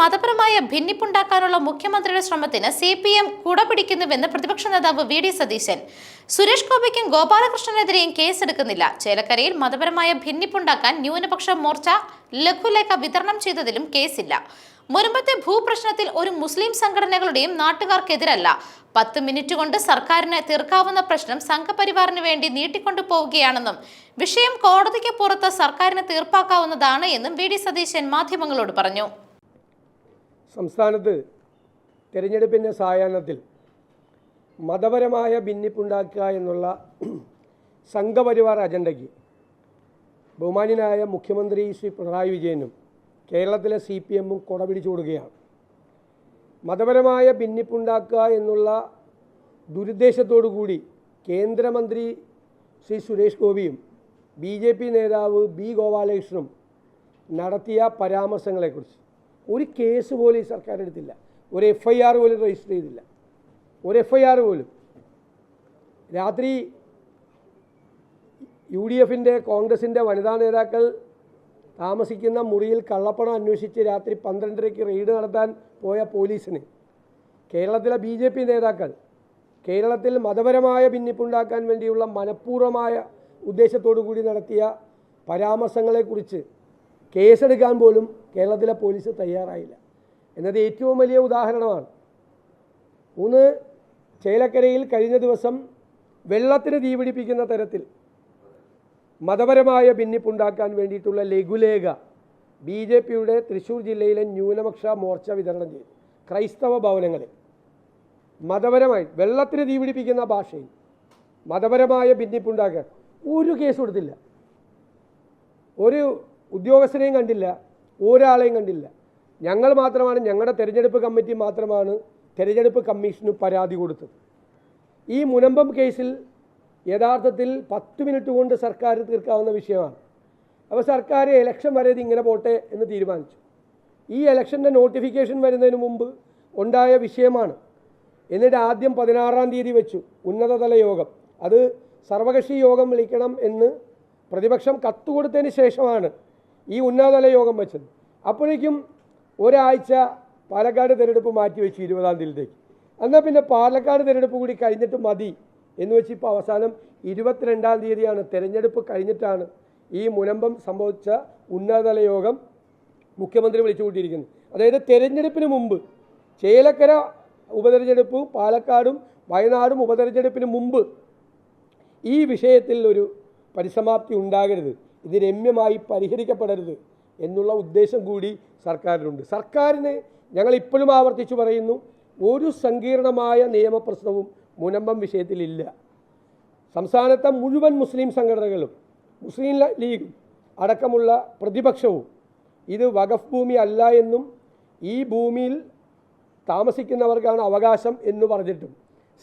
മതപരമായ ഭിന്നിപ്പുണ്ടാക്കാനുള്ള മുഖ്യമന്ത്രിയുടെ ശ്രമത്തിന് സി പി എം കുടപിടിക്കുന്നുവെന്ന് പ്രതിപക്ഷ നേതാവ് വി ഡി സതീശൻ. സുരേഷ് ഗോപിക്കും ഗോപാലകൃഷ്ണനെതിരെയും കേസെടുക്കുന്നില്ല. ചേലക്കരയിൽ മതപരമായ ഭിന്നിപ്പുണ്ടാക്കാൻ ന്യൂനപക്ഷ മോർച്ച ലഘുലേഖ വിതരണം ചെയ്തതിലും കേസില്ല. മുൻപത്തെ ഭൂപ്രശ്നത്തിൽ ഒരു മുസ്ലിം സംഘടനകളുടെയും നാട്ടുകാർക്കെതിരല്ല. പത്ത് മിനിറ്റ് കൊണ്ട് സർക്കാരിന് തീർക്കാവുന്ന പ്രശ്നം സംഘപരിവാറിന് വേണ്ടി നീട്ടിക്കൊണ്ടു പോവുകയാണെന്നും വിഷയം കോടതിക്ക് പുറത്ത് സർക്കാരിന് തീർപ്പാക്കാവുന്നതാണ് എന്നും വി ഡി സതീശൻ മാധ്യമങ്ങളോട് പറഞ്ഞു. സംസ്ഥാനത്ത് തിരഞ്ഞെടുപ്പിന്റെ സായാഹ്നത്തിൽ മതപരമായ ഭിന്നിപ്പുണ്ടാക്കുക എന്നുള്ള സംഘപരിവാർ അജണ്ടയ്ക്ക് ബഹുമാന്യനായ മുഖ്യമന്ത്രി ശ്രീ പിണറായി വിജയനും കേരളത്തിലെ സി പി എമ്മും കൊട പിടിച്ചു കൊടുക്കുകയാണ്. മതപരമായ ഭിന്നിപ്പുണ്ടാക്കുക എന്നുള്ള ദുരുദ്ദേശത്തോടു കൂടി കേന്ദ്രമന്ത്രി ശ്രീ സുരേഷ് ഗോപിയും ബി ജെ പി നേതാവ് ബി ഗോപാലകൃഷ്ണനും നടത്തിയ പരാമർശങ്ങളെക്കുറിച്ച് ഒരു കേസ് പോലും ഈ സർക്കാർ എടുത്തില്ല ഒരു എഫ് ഐ ആർ പോലും രജിസ്റ്റർ ചെയ്തില്ല. ഒരു എഫ് ഐ ആർ പോലും. രാത്രി യു ഡി എഫിന്റെ കോൺഗ്രസിന്റെ വനിതാ നേതാക്കൾ താമസിക്കുന്ന മുറിയിൽ കള്ളപ്പണം അന്വേഷിച്ച് രാത്രി പന്ത്രണ്ടരയ്ക്ക് റെയ്ഡ് നടത്താൻ പോയ പോലീസിന്. കേരളത്തിലെ ബി ജെ പി നേതാക്കൾ കേരളത്തിൽ മതപരമായ ഭിന്നിപ്പുണ്ടാക്കാൻ വേണ്ടിയുള്ള മനഃപൂർവമായ ഉദ്ദേശത്തോടു കൂടി നടത്തിയ പരാമർശങ്ങളെക്കുറിച്ച് കേസെടുക്കാൻ പോലും കേരളത്തിലെ പോലീസ് തയ്യാറായില്ല. എന്നത് ഏറ്റവും വലിയ ഉദാഹരണമാണ്. മൂന്ന് ചേലക്കരയിൽ കഴിഞ്ഞ ദിവസം വെള്ളത്തിന് തീപിടിപ്പിക്കുന്ന തരത്തിൽ മതപരമായ ഭിന്നിപ്പുണ്ടാക്കാൻ വേണ്ടിയിട്ടുള്ള ലഘുലേഖ ബി ജെ പിയുടെ തൃശ്ശൂർ ജില്ലയിലെ ന്യൂനപക്ഷ മോർച്ച വിതരണം ചെയ്തു. ക്രൈസ്തവ ഭവനങ്ങളിൽ മതപരമായി വെള്ളത്തിന് തീപിടിപ്പിക്കുന്ന ഭാഷയിൽ മതപരമായ ഭിന്നിപ്പുണ്ടാക്കാൻ ഒരു കേസ് കൊടുത്തില്ല ഒരു ഉദ്യോഗസ്ഥനെയും കണ്ടില്ല. ഒരാളെയും കണ്ടില്ല. ഞങ്ങൾ മാത്രമാണ് ഞങ്ങളുടെ തെരഞ്ഞെടുപ്പ് കമ്മിറ്റി മാത്രമാണ് തെരഞ്ഞെടുപ്പ് കമ്മീഷന് പരാതി കൊടുത്തത്. ഈ മുനമ്പം കേസിൽ യഥാർത്ഥത്തിൽ പത്ത് മിനിറ്റ് കൊണ്ട് സർക്കാർ തീർക്കാവുന്ന വിഷയമാണ്. അപ്പോൾ സർക്കാർ ഇലക്ഷൻ വരെ ഇത് ഇങ്ങനെ പോട്ടെ എന്ന് തീരുമാനിച്ചു. ഈ ഇലക്ഷന്റെ നോട്ടിഫിക്കേഷൻ വരുന്നതിന് മുമ്പ് ഉണ്ടായ വിഷയമാണ്. എന്നിട്ട് ആദ്യം പതിനാറാം തീയതി വെച്ചു ഉന്നതതല യോഗം. അത് സർവകക്ഷി യോഗം വിളിക്കണം എന്ന് പ്രതിപക്ഷം കത്ത് കൊടുത്തതിന് ശേഷമാണ് ഈ ഉന്നതതല യോഗം വെച്ചത്. അപ്പോഴേക്കും ഒരാഴ്ച പാലക്കാട് തിരഞ്ഞെടുപ്പ് മാറ്റി വെച്ചു ഇരുപതാം തീയതിയിലേക്ക്. എന്നാൽ പിന്നെ പാലക്കാട് തിരഞ്ഞെടുപ്പ് കൂടി കഴിഞ്ഞിട്ട് മതി എന്ന് വെച്ച് ഇപ്പോൾ അവസാനം ഇരുപത്തിരണ്ടാം തീയതിയാണ് തിരഞ്ഞെടുപ്പ് കഴിഞ്ഞിട്ടാണ് ഈ മുനമ്പം സംഭവിച്ച ഉന്നതതല യോഗം മുഖ്യമന്ത്രി വിളിച്ചു കൂട്ടിയിരിക്കുന്നത് അതായത് തിരഞ്ഞെടുപ്പിന് മുമ്പ് ചേലക്കര ഉപതെരഞ്ഞെടുപ്പും പാലക്കാടും വയനാടും ഉപതെരഞ്ഞെടുപ്പിന് മുമ്പ് ഈ വിഷയത്തിൽ ഒരു പരിസമാപ്തി ഉണ്ടാകരുത്. ഇത് രമ്യമായി പരിഹരിക്കപ്പെടരുത് എന്നുള്ള ഉദ്ദേശം കൂടി സർക്കാരിനുണ്ട്. സർക്കാരിന് ഞങ്ങൾ ഇപ്പോഴും ആവർത്തിച്ചു പറയുന്നു ഒരു സങ്കീർണമായ നിയമപ്രശ്നവും മുനമ്പം വിഷയത്തിലില്ല. സംസ്ഥാനത്തെ മുഴുവൻ മുസ്ലിം സംഘടനകളും മുസ്ലിം ലീഗ് അടക്കമുള്ള പ്രതിപക്ഷവും ഇത് വഖഫ് ഭൂമി അല്ല എന്നും ഈ ഭൂമിയിൽ താമസിക്കുന്നവർക്കാണ് അവകാശം എന്ന് പറഞ്ഞിട്ടും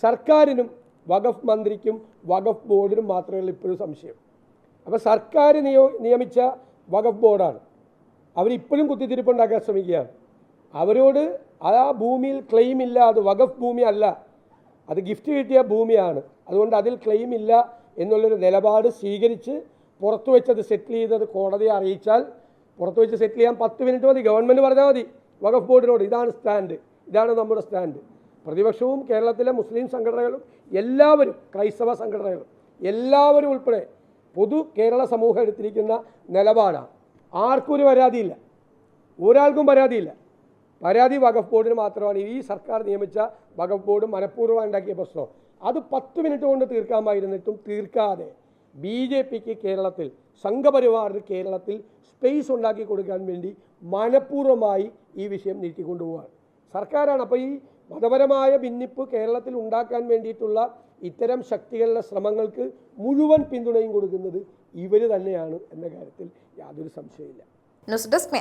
സർക്കാരിനും വഖഫ് മന്ത്രിക്കും വഖഫ് ബോർഡിനും മാത്രമേ ഇപ്പോഴും സംശയം. അപ്പോൾ സർക്കാർ നിയോ നിയമിച്ച വഖഫ് ബോർഡാണ്. അവരിപ്പോഴും കുത്തിത്തിരിപ്പുണ്ടാക്കാൻ ശ്രമിക്കുകയാണ്. അവരോട് ആ ഭൂമിയിൽ ക്ലെയിം ഇല്ല അത് വഖഫ് ഭൂമി അല്ല. അത് ഗിഫ്റ്റ് കിട്ടിയ ഭൂമിയാണ്. അതുകൊണ്ട് അതിൽ ക്ലെയിം ഇല്ല എന്നുള്ളൊരു നിലപാട് സ്വീകരിച്ച് പുറത്തു വെച്ചത് സെറ്റിൽ ചെയ്തത് കോടതിയെ അറിയിച്ചാൽ പുറത്തു വെച്ച് സെറ്റിൽ ചെയ്യാൻ പത്ത് മിനിറ്റ് മതി. ഗവൺമെന്റ് പറഞ്ഞാൽ മതി. വഖഫ് ബോർഡിനോട് ഇതാണ് സ്റ്റാൻഡ് ഇതാണ് നമ്മുടെ സ്റ്റാൻഡ് പ്രതിപക്ഷവും കേരളത്തിലെ മുസ്ലിം സംഘടനകളും എല്ലാവരും ക്രൈസ്തവ സംഘടനകളും എല്ലാവരും ഉൾപ്പെടെ പൊതു കേരള സമൂഹം എടുത്തിരിക്കുന്ന നിലപാടാണ് ആർക്കും ഒരു പരാതിയില്ല. ഒരാൾക്കും പരാതിയില്ല. പരാതി വഖഫ് ബോർഡിന് മാത്രമാണ് ഈ സർക്കാർ നിയമിച്ച വഖഫ് ബോർഡ് മനഃപൂർവം ഉണ്ടാക്കിയ പ്രശ്നം. അത് പത്ത് മിനിറ്റ് കൊണ്ട് തീർക്കാമായിരുന്നിട്ടും തീർക്കാതെ ബി ജെ പിക്ക് കേരളത്തിൽ സംഘപരിവാറിന് കേരളത്തിൽ സ്പേസ് ഉണ്ടാക്കി കൊടുക്കാൻ വേണ്ടി മനഃപൂർവമായി ഈ വിഷയം നീട്ടിക്കൊണ്ടുപോവാണ്. സർക്കാരാണ്. അപ്പോൾ ഈ മതപരമായ ഭിന്നിപ്പ് കേരളത്തിൽ ഉണ്ടാക്കാൻ വേണ്ടിയിട്ടുള്ള ഇത്തരം ശക്തികളുടെ ശ്രമങ്ങൾക്ക് മുഴുവൻ പിന്തുണയും കൊടുക്കുന്നത് ഇവർ തന്നെയാണ് എന്ന കാര്യത്തിൽ യാതൊരു സംശയമില്ല ന്യൂസ് ഡെസ്ക്